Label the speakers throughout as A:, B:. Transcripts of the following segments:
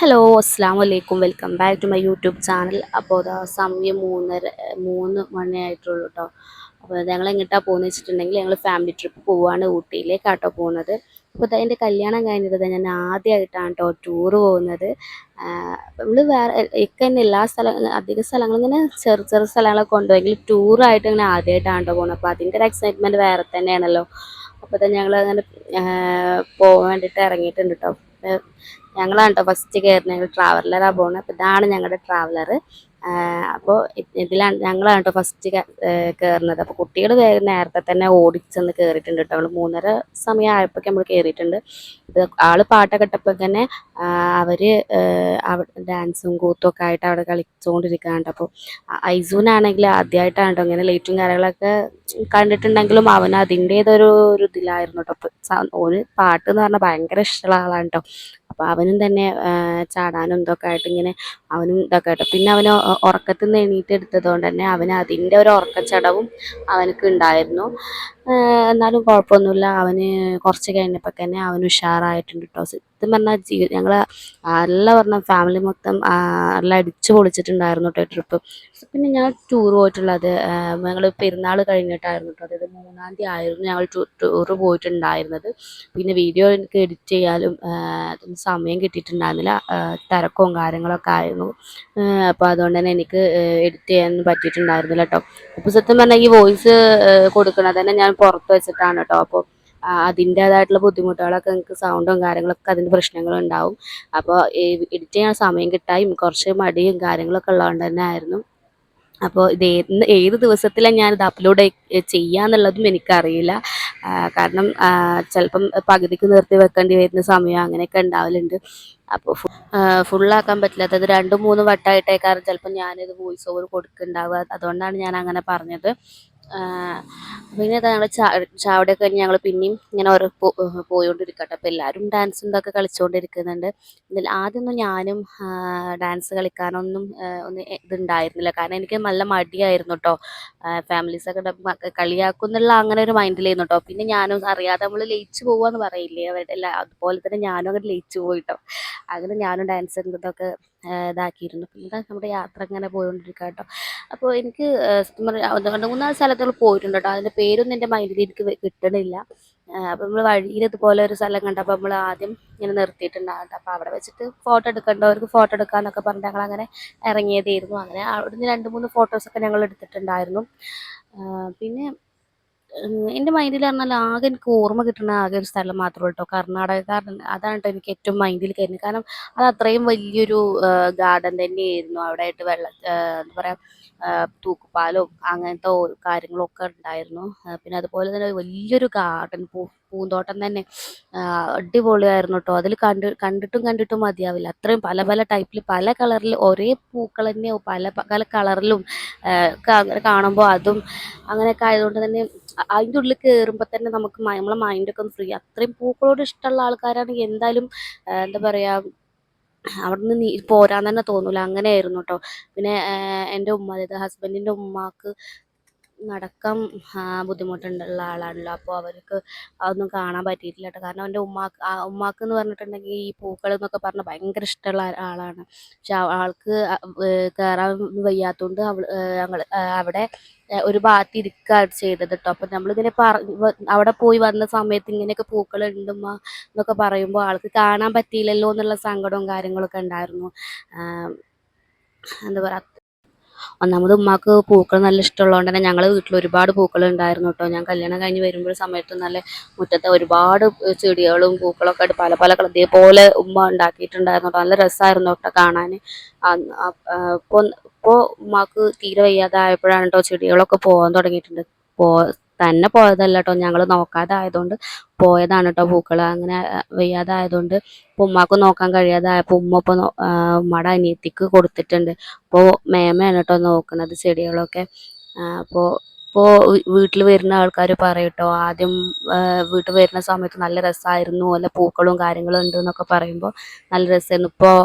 A: Hello അസ്സാം വലൈക്കും welcome back to my YouTube channel അപ്പോൾ അതാ സമയം മൂന്നര മൂന്ന് മണിയായിട്ടുള്ളൂ കേട്ടോ അപ്പോൾ ഞങ്ങൾ എങ്ങോട്ടാണ് പോകുന്നത് വെച്ചിട്ടുണ്ടെങ്കിൽ ഞങ്ങൾ ഫാമിലി ട്രിപ്പ് പോവാണ് ഊട്ടിയിലേക്കാട്ടോ പോകുന്നത് അപ്പോൾ എന്റെ കല്യാണം കഴിഞ്ഞത് ഞാൻ ആദ്യമായിട്ടാണ് കേട്ടോ ടൂറ് പോകുന്നത്. നമ്മൾ വേറെ ഒക്കെ തന്നെ എല്ലാ സ്ഥലം അധിക സ്ഥലങ്ങളും ഇങ്ങനെ ചെറു ചെറു സ്ഥലങ്ങളൊക്കെ കൊണ്ടുപോയെങ്കിൽ ടൂറായിട്ട് ഇങ്ങനെ ആദ്യമായിട്ടാണ് കേട്ടോ പോകുന്നത്. അപ്പോൾ അതിന്റെ ഒരു എക്സൈറ്റ്മെന്റ് വേറെ തന്നെയാണല്ലോ. അപ്പോൾ തന്നെ ഞങ്ങൾ അങ്ങനെ പോകാൻ വേണ്ടിയിട്ട് ഇറങ്ങിയിട്ടുണ്ട് കേട്ടോ ഞങ്ങളാണ് കേട്ടോ ഫസ്റ്റ് കയറുന്നത് ഞങ്ങൾ ട്രാവലറാണ് പോകുന്നത് അപ്പോൾ ഇതാണ് ഞങ്ങളുടെ ട്രാവലർ അപ്പോൾ ഇതിലാണ് ഞങ്ങളാണ് കേട്ടോ ഫസ്റ്റ് കയറുന്നത് അപ്പോൾ കുട്ടികൾ വേഗം നേരത്തെ തന്നെ ഓടിച്ചെന്ന് കയറിയിട്ടുണ്ട് കേട്ടോ നമ്മൾ മൂന്നര സമയം ആയപ്പോഴേക്കും നമ്മൾ കയറിയിട്ടുണ്ട് ഇത് ആൾ പാട്ടൊക്കെ ഇട്ടപ്പോൾ തന്നെ അവർ ഡാൻസും കൂത്തും ഒക്കെ ആയിട്ട് അവിടെ കളിച്ചുകൊണ്ടിരിക്കുകയാണ് അപ്പോൾ ഐസൂനാണെങ്കിൽ ആദ്യമായിട്ടാണ് കേട്ടോ ഇങ്ങനെ ലൈറ്റും കാര്യങ്ങളൊക്കെ കണ്ടിട്ടുണ്ടെങ്കിലും അവൻ അതിന്റേതൊരു ഒരു ഇതിലായിരുന്നു കേട്ടോ ഓന് പാട്ട് എന്ന് പറഞ്ഞാൽ ഭയങ്കര ഇഷ്ടമുള്ള ആളാണ് കേട്ടോ അപ്പോൾ അവനും തന്നെ ചാടാനും ഇതൊക്കെ ആയിട്ട് ഇങ്ങനെ അവനും ഇതൊക്കെ കേട്ടോ. പിന്നെ അവന് ഉറക്കത്തിൽ നിന്ന് എണീറ്റ് എടുത്തത് കൊണ്ട് തന്നെ അവന് അതിന്റെ ഒരു ഉറക്കച്ചടവും അവനക്ക് ഉണ്ടായിരുന്നു. എന്നാലും കുഴപ്പമൊന്നുമില്ല. അവന് കുറച്ച് കഴിഞ്ഞപ്പോൾ തന്നെ അവൻ ഉഷാറായിട്ടുണ്ട് കേട്ടോ സത്യം പറഞ്ഞാൽ ജീവി ഞങ്ങൾ നല്ല പറഞ്ഞ ഫാമിലി മൊത്തം നല്ല അടിച്ചു പൊളിച്ചിട്ടുണ്ടായിരുന്നു കേട്ടോ ട്രിപ്പ് പിന്നെ ഞങ്ങൾ ടൂർ പോയിട്ടുള്ളത് ഞങ്ങൾ പെരുന്നാൾ കഴിഞ്ഞിട്ടായിരുന്നു കേട്ടോ അതായത് മൂന്നാം തീയതി ആയിരുന്നു ഞങ്ങൾ ടൂർ പോയിട്ടുണ്ടായിരുന്നത്. പിന്നെ വീഡിയോ എനിക്ക് എഡിറ്റ് ചെയ്യാനും സമയം കിട്ടിയിട്ടുണ്ടായിരുന്നില്ല. തിരക്കവും കാര്യങ്ങളൊക്കെ ആയിരുന്നു അപ്പോൾ അതുകൊണ്ട് തന്നെ എനിക്ക് എഡിറ്റ് ചെയ്യാൻ പറ്റിയിട്ടുണ്ടായിരുന്നില്ല കേട്ടോ അപ്പോൾ സത്യം പറഞ്ഞാൽ ഈ വോയിസ് കൊടുക്കണത് തന്നെ ഞാൻ പുറത്ത് വെച്ചിട്ടാണ് കേട്ടോ അപ്പോൾ അതിന്റേതായിട്ടുള്ള ബുദ്ധിമുട്ടുകളൊക്കെ നിങ്ങൾക്ക് സൗണ്ടും കാര്യങ്ങളൊക്കെ അതിന്റെ പ്രശ്നങ്ങളുണ്ടാവും അപ്പോൾ എഡിറ്റ് ചെയ്യാൻ സമയം കിട്ടായും കുറച്ച് മടിയും കാര്യങ്ങളൊക്കെ ഉള്ളതുകൊണ്ട് തന്നെ ആയിരുന്നു. അപ്പോൾ ഇത് ഏത് ദിവസത്തിലാണ് ഞാനിത് അപ്ലോഡ് ചെയ്യാന്നുള്ളതും എനിക്കറിയില്ല. കാരണം ചിലപ്പം പകുതിക്ക് നിർത്തി വെക്കേണ്ടി വരുന്ന സമയം അങ്ങനെയൊക്കെ ഉണ്ടാവലുണ്ട് അപ്പോൾ ഫുള്ളാക്കാൻ പറ്റില്ല. അതായത് രണ്ടും മൂന്നും വട്ടമായിട്ടേക്കാരം ചിലപ്പോൾ ഞാനിത് വോയിസ് ഓവർ കൊടുക്കുന്നുണ്ടാവുക അതുകൊണ്ടാണ് ഞാൻ അങ്ങനെ പറഞ്ഞത്. പിന്നെ ഞങ്ങൾ ചാവടിയൊക്കെ കഴിഞ്ഞ് ഞങ്ങൾ പിന്നെയും ഇങ്ങനെ ഓരോ പോയോണ്ടിരിക്കട്ടെ. അപ്പോൾ എല്ലാവരും ഡാൻസും ഇതൊക്കെ കളിച്ചുകൊണ്ടിരിക്കുന്നുണ്ട് ഇതിൽ ആദ്യമൊന്നും ഞാനും ഡാൻസ് കളിക്കാനൊന്നും ഒന്നും ഇതുണ്ടായിരുന്നില്ല. കാരണം എനിക്ക് നല്ല മടിയായിരുന്നു കേട്ടോ ഫാമിലീസൊക്കെ കളിയാക്കുന്നുള്ള അങ്ങനെ ഒരു മൈൻഡിലായിരുന്നു കേട്ടോ പിന്നെ ഞാനും അറിയാതെ നമ്മൾ ലയിച്ച് പോവാന്ന് പറയില്ലേ? അവരുടെ അതുപോലെ തന്നെ ഞാനും അങ്ങനെ ലയിച്ച് പോയിട്ടോ അങ്ങനെ ഞാനും ഡാൻസ് ഇതൊക്കെ ഇതാക്കിയിരുന്നു. പിന്നെ നമ്മുടെ യാത്ര ഇങ്ങനെ പോയിക്കൊണ്ടിരിക്കുക കേട്ടോ. അപ്പോൾ എനിക്ക് സത്യം പറഞ്ഞാൽ രണ്ട് മൂന്നാൽ സ്ഥലത്തുകൾ പോയിട്ടുണ്ട് കേട്ടോ. അതിന്റെ പേരൊന്നും എന്റെ മൈൻഡിൽ എനിക്ക് കിട്ടണില്ല. അപ്പോൾ നമ്മൾ വഴിയിൽ ഇതുപോലെ ഒരു സ്ഥലം കണ്ടപ്പോൾ നമ്മൾ ആദ്യം ഇങ്ങനെ നിർത്തിയിട്ടുണ്ടാകും അപ്പോൾ അവിടെ വെച്ചിട്ട് ഫോട്ടോ എടുക്കേണ്ടവർക്ക് ഫോട്ടോ എടുക്കാമെന്നൊക്കെ പറഞ്ഞിട്ട് ഞങ്ങൾ അങ്ങനെ ഇറങ്ങിയതായിരുന്നു. അങ്ങനെ അവിടുന്ന് രണ്ട് മൂന്ന് ഫോട്ടോസൊക്കെ ഞങ്ങൾ എടുത്തിട്ടുണ്ടായിരുന്നു. പിന്നെ എന്റെ മൈൻഡിൽ പറഞ്ഞാൽ ആകെ എനിക്ക് ഓർമ്മ കിട്ടുന്ന ആകെ ഒരു സ്ഥലം മാത്രമേ കേട്ടോ കർണാടക അതാണ് കേട്ടോ എനിക്ക് ഏറ്റവും മൈൻഡിൽ കയറുന്നത് കാരണം അത് അത്രയും വലിയൊരു ഗാർഡൻ തന്നെയായിരുന്നു. അവിടെ ആയിട്ട് വെള്ളം എന്താ പറയുക തൂക്കുപാലോ അങ്ങനത്തെ കാര്യങ്ങളൊക്കെ ഉണ്ടായിരുന്നു. പിന്നെ അതുപോലെ തന്നെ വലിയൊരു ഗാർഡൻ പൂ പൂന്തോട്ടം തന്നെ അടിപൊളിയായിരുന്നു കേട്ടോ അതിൽ കണ്ട് കണ്ടിട്ടും കണ്ടിട്ടും മതിയാവില്ല. അത്രയും പല പല ടൈപ്പിൽ പല കളറിൽ ഒരേ പൂക്കൾ തന്നെ പല പല കളറിലും അങ്ങനെ കാണുമ്പോൾ അതും അങ്ങനെയൊക്കെ ആയതുകൊണ്ട് തന്നെ അതിന്റെ ഉള്ളിൽ കയറുമ്പോൾ തന്നെ നമുക്ക് നമ്മളെ മൈൻഡൊക്കെ ഒന്ന് ഫ്രീ അത്രയും പൂക്കളോട് ഇഷ്ടമുള്ള ആൾക്കാരാണെങ്കിൽ എന്തായാലും എന്താ പറയുക അവിടെ നിന്ന് പോരാൻ തന്നെ തോന്നൂല. അങ്ങനെയായിരുന്നു കേട്ടോ പിന്നെ എന്റെ ഉമ്മ അതായത് ഹസ്ബൻഡിന്റെ ഉമ്മാക്ക് നടക്കാൻ ബുദ്ധിമുട്ടുള്ള ആളാണല്ലോ. അപ്പോൾ അവർക്ക് അതൊന്നും കാണാൻ പറ്റിയിട്ടില്ല കേട്ടോ. കാരണം അവന്റെ ഉമ്മാക്ക് ഉമ്മാക്ക് എന്ന് പറഞ്ഞിട്ടുണ്ടെങ്കിൽ ഈ പൂക്കൾ എന്നൊക്കെ പറഞ്ഞാൽ ഭയങ്കര ഇഷ്ടമുള്ള ആളാണ്. പക്ഷെ ആൾക്ക് കയറാൻ വയ്യാത്തതുകൊണ്ട് അവൾ ഞങ്ങൾ അവിടെ ഒരു ഭാഗത്ത് ഇരിക്കുകയാണ് ചെയ്തത് കേട്ടോ. അപ്പം നമ്മളിങ്ങനെ പറ അവിടെ പോയി വന്ന സമയത്ത് ഇങ്ങനെയൊക്കെ പൂക്കൾ ഉണ്ടുമ്മ എന്നൊക്കെ പറയുമ്പോൾ ആൾക്ക് കാണാൻ പറ്റിയില്ലല്ലോ എന്നുള്ള സങ്കടവും കാര്യങ്ങളൊക്കെ ഉണ്ടായിരുന്നു. എന്താ പറയുക ഒന്നാമത് ഉമ്മാക്ക് പൂക്കൾ നല്ല ഇഷ്ടമുള്ളതുകൊണ്ട് തന്നെ ഞങ്ങളെ വീട്ടിൽ ഒരുപാട് പൂക്കൾ ഉണ്ടായിരുന്നു കേട്ടോ. ഞാൻ കല്യാണം കഴിഞ്ഞ് വരുമ്പോൾ സമയത്ത് നല്ല മുറ്റത്ത് ഒരുപാട് ചെടികളും പൂക്കളൊക്കെ ആയിട്ട് പല പല ഇതേപോലെ ഉമ്മ ഉണ്ടാക്കിയിട്ടുണ്ടായിരുന്നു കേട്ടോ. നല്ല രസമായിരുന്നു കേട്ടോ കാണാൻ ഇപ്പോൾ ഇപ്പോൾ ഉമ്മാക്ക് തീരെ വയ്യാതായപ്പോഴാണ് കേട്ടോ ചെടികളൊക്കെ പോകാൻ തുടങ്ങിയിട്ടുണ്ട്. പോ തന്നെ പോയതല്ല കേട്ടോ ഞങ്ങൾ നോക്കാതെ ആയതുകൊണ്ട് പോയതാണ് കേട്ടോ പൂക്കൾ അങ്ങനെ വയ്യാതെ ആയതുകൊണ്ട് ഉമ്മാക്ക് നോക്കാൻ കഴിയാതായപ്പോൾ ഉമ്മ ഇപ്പോൾ ഉമ്മയുടെ അനിയത്തിക്ക് കൊടുത്തിട്ടുണ്ട്. അപ്പോൾ മേമയാണ് കേട്ടോ നോക്കുന്നത് ചെടികളൊക്കെ. അപ്പോൾ ഇപ്പോൾ വീട്ടിൽ വരുന്ന ആൾക്കാർ പറയും കേട്ടോ ആദ്യം വീട്ടിൽ വരുന്ന സമയത്ത് നല്ല രസമായിരുന്നു നല്ല പൂക്കളും കാര്യങ്ങളും ഉണ്ട് എന്നൊക്കെ പറയുമ്പോൾ നല്ല രസമായിരുന്നു ഇപ്പോൾ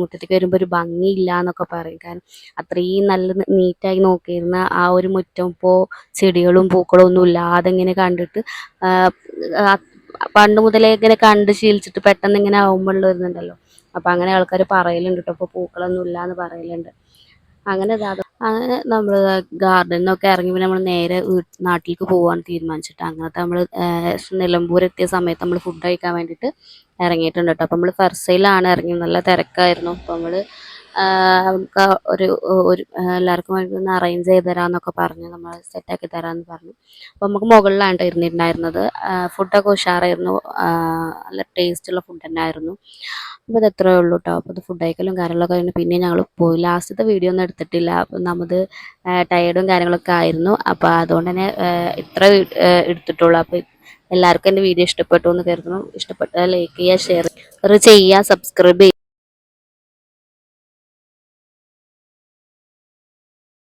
A: മുറ്റത്തേക്ക് വരുമ്പോൾ ഒരു ഭംഗിയില്ല എന്നൊക്കെ പറയും. കാരണം അത്രയും നല്ല നീറ്റായി നോക്കിയിരുന്ന ആ ഒരു മുറ്റം ഇപ്പോൾ ചെടികളും പൂക്കളും ഒന്നും ഇല്ലാതെ ഇങ്ങനെ കണ്ടിട്ട് പണ്ട് മുതലേ ഇങ്ങനെ കണ്ട് ശീലിച്ചിട്ട് പെട്ടെന്ന് ഇങ്ങനെ ആവുമ്പോൾ വരുന്നുണ്ടല്ലോ അപ്പം അങ്ങനെ ആൾക്കാർ പറയലുണ്ട് കേട്ടോ ഇപ്പോൾ പൂക്കളൊന്നും ഇല്ല എന്ന് പറയലുണ്ട്. അങ്ങനെ അങ്ങനെ നമ്മൾ ഗാർഡനിൽ നിന്നൊക്കെ ഇറങ്ങി പിന്നെ നമ്മൾ നേരെ നാട്ടിലേക്ക് പോകാൻ തീരുമാനിച്ചിട്ട് അങ്ങനത്തെ നമ്മൾ നിലമ്പൂർ എത്തിയ സമയത്ത് നമ്മൾ ഫുഡ് കഴിക്കാൻ വേണ്ടിയിട്ട് ഇറങ്ങിയിട്ടുണ്ട് കേട്ടോ. അപ്പോൾ നമ്മൾ ഫർസയിലാണ് ഇറങ്ങി നല്ല തിരക്കായിരുന്നു. അപ്പം നമ്മൾ നമുക്ക് ഒരു ഒരു എല്ലാവർക്കും വേണ്ടി ഒന്ന് അറേഞ്ച് ചെയ്ത് തരാമെന്നൊക്കെ പറഞ്ഞ്. നമ്മൾ സെറ്റാക്കി തരാമെന്ന് പറഞ്ഞു. അപ്പോൾ നമുക്ക് മുകളിലാണ് ട്ടോ ഇരുന്നിട്ടുണ്ടായിരുന്നത് ഫുഡൊക്കെ ഉഷാറായിരുന്നു. നല്ല ടേസ്റ്റുള്ള ഫുഡ് തന്നെ ആയിരുന്നു അപ്പോൾ ഇത് എത്രയേ ഉള്ളൂ കേട്ടോ അപ്പോൾ ഇത് ഫുഡ് കഴിക്കലും കാര്യങ്ങളൊക്കെ കഴിഞ്ഞ് പിന്നെ ഞങ്ങൾ പോയി. ലാസ്റ്റത്തെ വീഡിയോ ഒന്നും എടുത്തിട്ടില്ല. അപ്പം നമ്മത് ടയേർഡും കാര്യങ്ങളൊക്കെ ആയിരുന്നു. അപ്പോൾ അതുകൊണ്ട് തന്നെ ഇത്ര എടുത്തിട്ടുള്ളൂ. അപ്പോൾ എല്ലാവർക്കും എന്റെ വീഡിയോ ഇഷ്ടപ്പെട്ടു എന്ന് കരുതുന്നു. ഇഷ്ടപ്പെട്ടാൽ ലൈക്ക് ചെയ്യുക ഷെയർ ചെയ്യുക സബ്സ്ക്രൈബ് ചെയ്യുക.